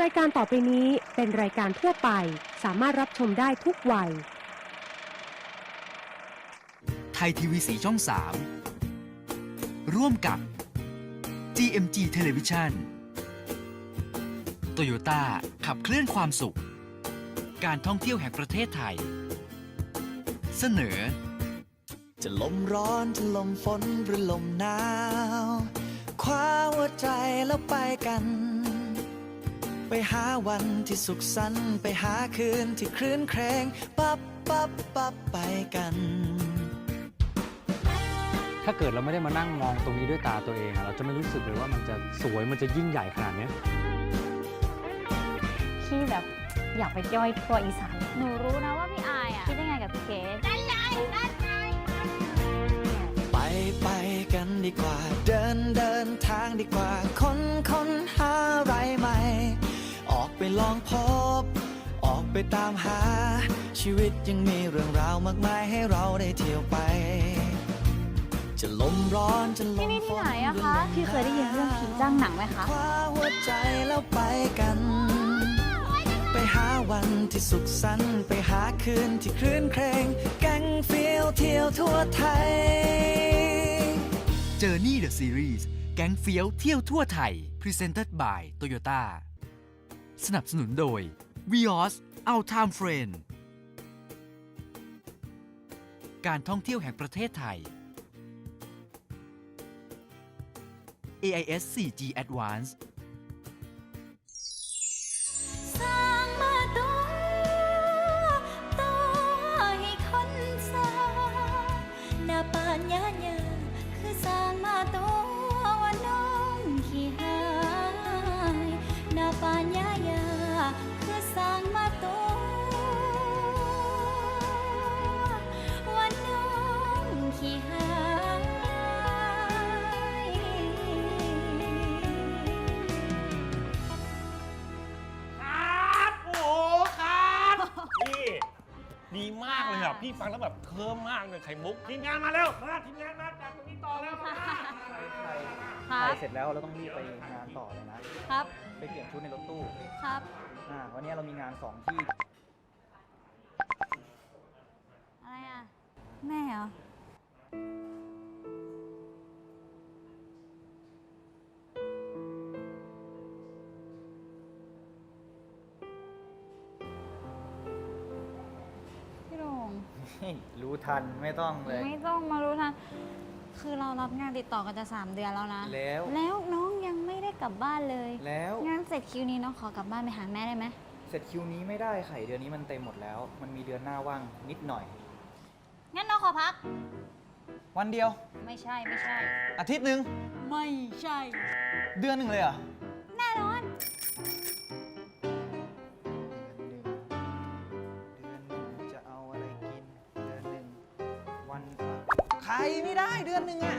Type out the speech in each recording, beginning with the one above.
รายการต่อไปนี้เป็นรายการทั่วไป สามารถรับชมได้ทุกวัย ไทยทีวีสีช่อง 3 ร่วมกับ GMG Television Toyota ขับเคลื่อนความสุข การท่องเที่ยวแห่งประเทศไทย เสนอ จะลมร้อนจะลมฝนหรือลมหนาว คว้าหัวใจแล้วไปกัน ไปหาวันที่สุขสันต์ไปหาคืนที่คลื่นเครงปับปับปับไปกัน ถ้าเกิดเราไม่ได้มานั่งมองตรงนี้ด้วยตาตัวเองอะเราจะไม่รู้สึกเลยว่ามันจะสวยมันจะยิ่งใหญ่ขนาดเนี้ยพี่แบบอยากไปย่อยทั่วอีสาน หนูรู้นะว่าพี่อายอะคิดยังไงกับพี่เกดนั่นไงนั่นไงไปไปกันดีกว่า เดินเดินทางดีกว่าค้นค้น ลองพบ ออกไปตามหา ชีวิตยังมีเรื่องราวมากมายให้เราได้เที่ยวไป จะลมร้อนจะลมที่นี่ฝที่นไหนอะคะ พี่เคยได้ยินเรื่องผีจ้างหนังไหมคะ คว้าหัวใจแล้วไปกัน ไปหาวันที่สุขสันต์ไปหาคืนที่คลื่นเครงแกังเฟียวเที่ยวทั่วไทย Journey the Series แก๊งเฟี้ยวเที่ยวทั่วไทย Presented by Toyota สนับสนุนโดย Vios Our Time Friend การท่องเที่ยวแห่งประเทศไทย AIS 4G Advance สร้างมาตัวตัวให้คนสร้างหน้าปานยาญา อะ พี่ฟังแล้วแบบเคิร์มมากเลยไข่มุกทีมงานมาแล้วมาทีมงานมาจากตรงนี้ต่อแล้วมาครัถ่ายบเสร็จแล้วเราต้องรีบไปงานต่อเลยนะ ครับ ไปเปลี่ยนชุดในรถตู้ ครับ อ่า วันนี้เรามีงานสองที่ อะไรอะ แม่เหรอ รู้ทันไม่ต้องเลย ไม่ต้องมารู้ทันคือเรารับงานติดต่อกันจะสามเดือนแล้วนะ แล้ว แล้วน้องยังไม่ได้กลับบ้านเลยแล้วงานเสร็จคิวนี้น้องขอกลับบ้านไปหาแม่ได้ไหมเสร็จคิวนี้ไม่ได้ไข่เดือนนี้มันเต็มหมดแล้ว มันมีเดือนหน้าว่างนิดหน่อย งั้นน้องขอพัก วันเดียว ไม่ใช่ไม่ใช่ อาทิตย์หนึ่งไม่ใช่ เดือนหนึ่งเลยเหรอ แน่นอน ใครไม่ได้เดือนหนึ่งอะ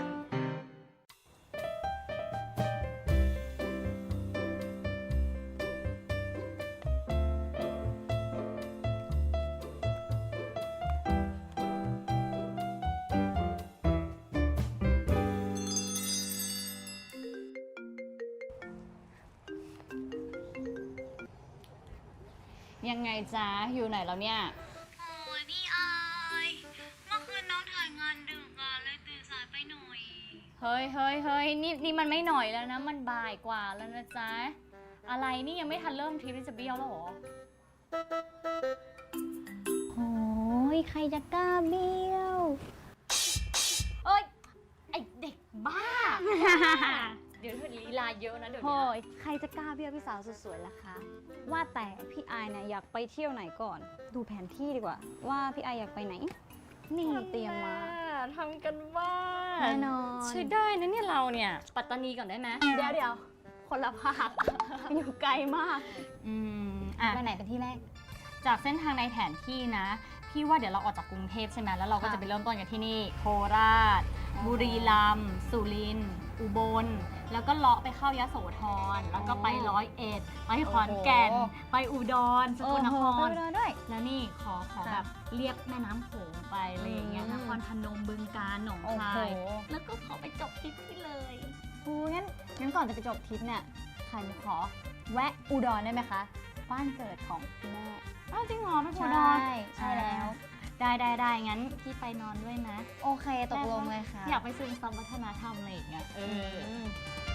ยังไงจ๊ะอยู่ไหนแล้วเนี่ย เฮ้ยเฮ้ยเฮ้ยนี่นี่มันไม่หน่อยแล้วนะ มันบ่ายกว่าแล้วนะจ๊ะ อะไรนี่ยังไม่ทันเริ่มทริปที่จะเบี้ยวแล้วเหรอ โอ้ยใครจะกล้าเบี้ยว เอ้ย ไอเด็กบ้า เดี๋ยวเธอลีลาเยอะนะเดี๋ยวโอ้นี้ยใครจะกล้าเบี้ยวพี่สาวสุดสวยล่ะคะ ว่าแต่พี่อายเนี่ยอยากไปเที่ยวไหนก่อน ดูแผนที่ดีกว่า ว่าพี่อายอยากไปไหน นี่เตรียมมา ทำกันบ้านแน่นอน ใช่ได้นะเนี่ยเราเนี่ย ปัตตานีก่อนได้ไหมเดี๋ยวเดี๋ยวคนละภาค อยู่ไกลมาก อืมอะ ไปไหนเป็นที่แรก จากเส้นทางในแผนที่นะ พี่ว่าเดี๋ยวเราออกจากกรุงเทพใช่ไหมแล้วเราก็ค่ะจะไปเริ่มต้นกันที่นี่ โคราชอ๋อบุรีรัมย์สุรินทร์อุบล แล้วก็เลาะไปเข้ายโสธรแล้วก็ไปร้อยเอ็ดไปขอนแก่น ไปอุดรสกลนคโอ้โหรไปอุดรด้วย แล้วนี่ขอขอค่ะแบบเรียกแม่น้ำโขงไปอะไรอย่างเงี้ยอืมนครพนมบึงกาฬหนองโอ้คาโหยแล้วก็ขอไปจบทริปที่เลยกูงั้นงั้นก่อนจะไปจบทริปเนี่ยไข่มุกขอแวะอุดรได้ไหมคะ บ้านเกิดของคุณแม่อ้าวจริงเหรอไม่พูดใช่ดอใช่แล้ว ได้ได้ได้งั้นพี่ไปนอนด้วยนะ โอเคตกลงเลยค่ะ อยากไปซึมซับวัฒนธรรมอะไรอย่างเงี้ยเออช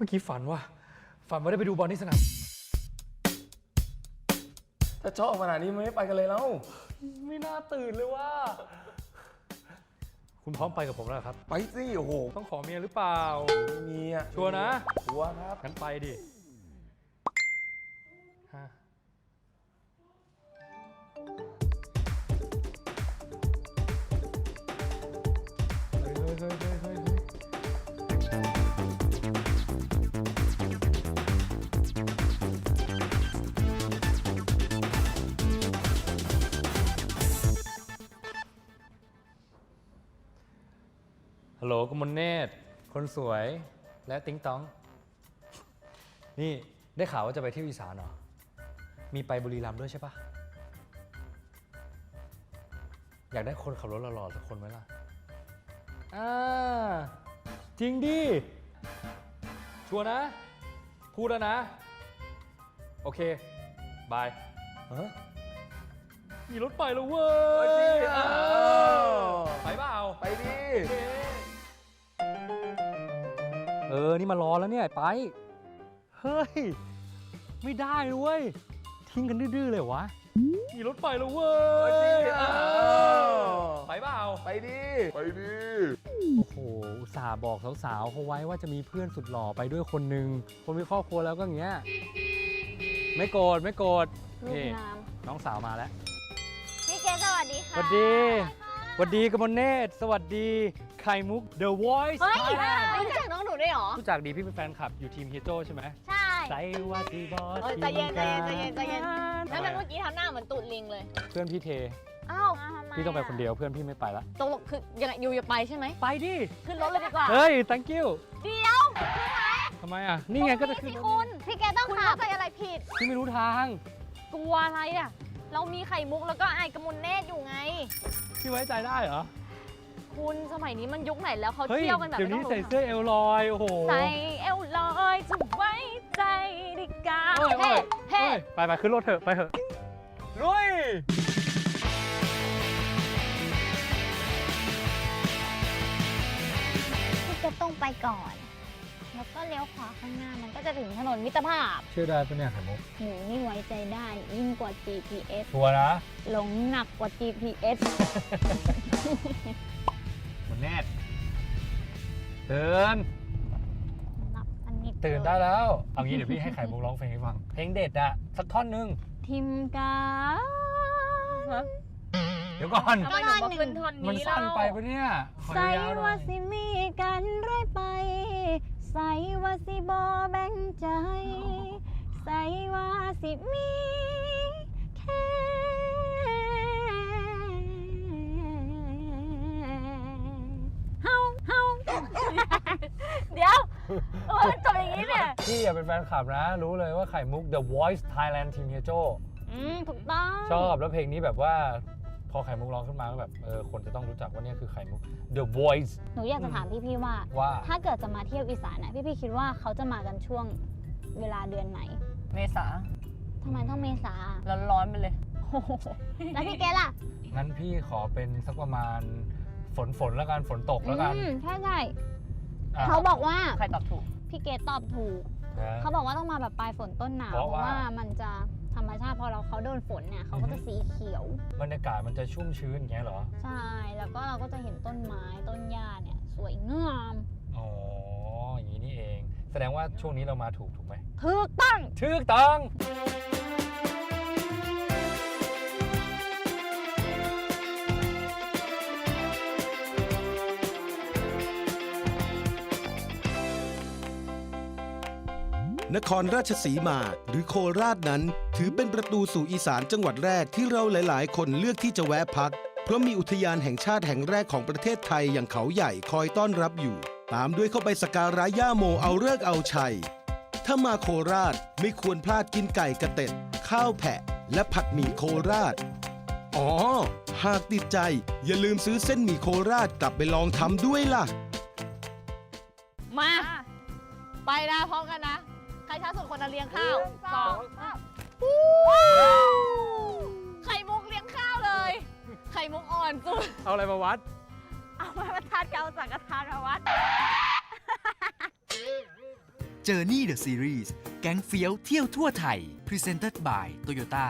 มื่อกี้ฝันว่า ฝันว่าได้ไปดูบอลที่สนามถ้าชอบขนาดนี้มันไม่ไปกันเลยแล้ว ไม่น่าตื่นเลยว่า คุณพร้อมไปกับผมแล้วเหรอครับ ไปสิโอ้โหต้องขอเมียหรือเปล่า ไม่มีอะชัวร์นะ ชัวร์ครับ งั้นไปดิ โหลกมลเนตร คนสวยและติ๊งต้อง นี่ได้ข่าวว่าจะไปเที่ยวอีสานเหรอ มีไปบุรีรัมย์ด้วยใช่ปะอยากได้คนขับรถหล่อๆสักคนไหมล่ะ อ่า จริงดิ ชัวร์นะ พูดแล้วนะ โอเค บายฮะมีรถไปแล้วเว้ยอ้าวไปเปล่า ไปดิ เออ นี่มารอแล้วเนี่ยไป เฮ้ย ไม่ได้เลยเว้ย ทิ้งกันดื้อๆเลยวะ มีรถไปแล้วเว้ยอ้าวไปเปล่า ไปดิ ไปดิ โอ้โห อุตส่าห์บอกสาวๆเขาไว้ว่าจะมีเพื่อนสุดหล่อไปด้วยคนหนึ่ง คนมีครอบครัวแล้วก็อย่างเงี้ย ไม่โกรธไม่โกรธลูกนี่น้น้องสาวมาแล้วำพี่เกสวัสดีสค่ะ วัสดี สวัสดีกมลเนตรสวัสดี ไข่มุก The Voice เฮ้ย Thailand รู้จั รอรู้จักดีพี่เป็นแฟนคลับอยู่ทีมเฮียโจใช่ไหมใช่ใส่ว่าที่บอสเอ้ยใจเย็นใจเย็นใจเย็นใจเย็นทำแล้วไมมันเมื่อกี้ทำหน้าเหมือนตูดลิงเลย เพื่อนพี่เท อ้าวพี่ต้องไปคนเดียวเพื่อนพี่ไม่ไปละ ตกลงคือยังไงอยู่อย่าไปใช่ไหม ไปดิขึ้นรถเลยดีกว่า เฮ้ย thank you เดี๋ยวทำไมอะ นี่ไงก็จะขึ้นสิรถคุณนี่พี่แกต้องขับเข้าใจอะไรผิด พี่ไม่รู้ทาง กลัวอะไรอะ เรามีไข่มุกแล้วก็ไอ้กระมุนเนตรอยู่ไง พี่ไว้ใจได้เหรอ คุณสมัยนี้มันยุคไหนแล้วเขาเฮ้ยเที่ยวกันแบบเดี๋ยวไม่นี้ต้องใส่รู้เสื้อเอลลอยโอ้โหใส่เอวลอยจะไว้ใจดีกาโอ้ยโอ้เฮ้ยเฮ้โอ้ยไปไปขึ้นรถเถอะไปเถอะลุยพี่เกสต้องไปก่อน แล้วก็เลี้ยวขวาข้างหน้ามันก็จะถึงถนนมิตรภาพ เชื่อได้ปะเนี่ยไข่มุกหนูนี่ไว้ใจได้ยิ่งกว่า GPS ชัวร์นะ หลงหนักกว่า GPS มันแน่ตื่นหลับสนิทตื่นได้แล้ว เอางี้เดี๋ยวพี่ให้ไข่มุกร้องเพลงให้ฟัง เพลงเด็ดอะสักท่อนหนึง ทิมกาเดี๋ยวก่อน ทำไมหนูมาขึ้นท่อนมันนี้สั้นเล่าไปปะเนี่ยขอใส่ยาวๆหน่ว่าอยสิมีกันเรื่อยไป ใส่ว่าสิบอแบ่งใจ ใส่ว่าสิมี พี่อะเป็นแฟนคลับนะ รู้เลยว่าไข่มุก The Voice Thailand Team เฮียโจอืมถูกต้องชอบแล้วเพลงนี้แบบว่า พอไข่มุกร้องขึ้นมาก็แบบเออคนจะต้องรู้จักว่าเนี่ยคือไข่มุก The Voice หนูอยากจะถามพี่ๆว่า ว่า ถ้าเกิดจะมาเที่ยวอีสานนะพี่ๆคิดว่าเขาจะมากันช่วงเวลาเดือนไหนเมษาทำไมต้องเมษาร้อนๆไปเลย โอ้โหแล้วพี่เกล่ะงั้นพี่ขอเป็นสักประมาณฝนฝนแล้วกันฝนตกแล้วกันอืมใช่ใช่อะเขาบอกว่าใครตอบถูก พี่เกตตอบถูก นะ เขาบอกว่าต้องมาแบบปลายฝนต้นหนาวเพราะเพราะว่า ว่ามันจะธรรมชาติพอเราเขาโดนฝนเนี่ยเขาก็จะสีเขียว บรรยากาศมันจะชุ่มชื้นอย่างเงี้ยเหรอ ใช่ แล้วก็เราก็จะเห็นต้นไม้ต้นหญ้าเนี่ย สวยงามอ๋อ อย่างนี้นี่เอง แสดงว่าช่วงนี้เรามาถูกถูกไหมถูกต้อง ถูกต้อง นครราชสีมา หรือโคราชนั้น ถือเป็นประตูสู่อีสานจังหวัดแรกที่เราหลาย ๆ คนเลือกที่จะแวะพัก เพราะมีอุทยานแห่งชาติแห่งแรกของประเทศไทยอย่างเขาใหญ่คอยต้อนรับอยู่ ตามด้วยเข้าไปสกการะย่าโมเอาเลิกเอาชัย ถ้ามาโคราชไม่ควรพลาดกินไก่กระเต็ด ข้าวแผะ และผัดหมี่โคราช อ๋อ หากติดใจอย่าลืมซื้อเส้นหมี่โคราชกลับไปลองทำด้วยล่ะ มา ไปนะพร้อมกันนะ ครช้าสุดคนนั้นเลี้ยงข้าวสองสามไข่มุกเลี้ยงข้าวเลย ไข่มุกอ่อนสุด เอาอะไรมาวัด เอาไม้บรรทัดเกาสังกทานมาวัด Journey the Series แก๊งเฟี้ยวเที่ยวทั่วไทย Presented by Toyota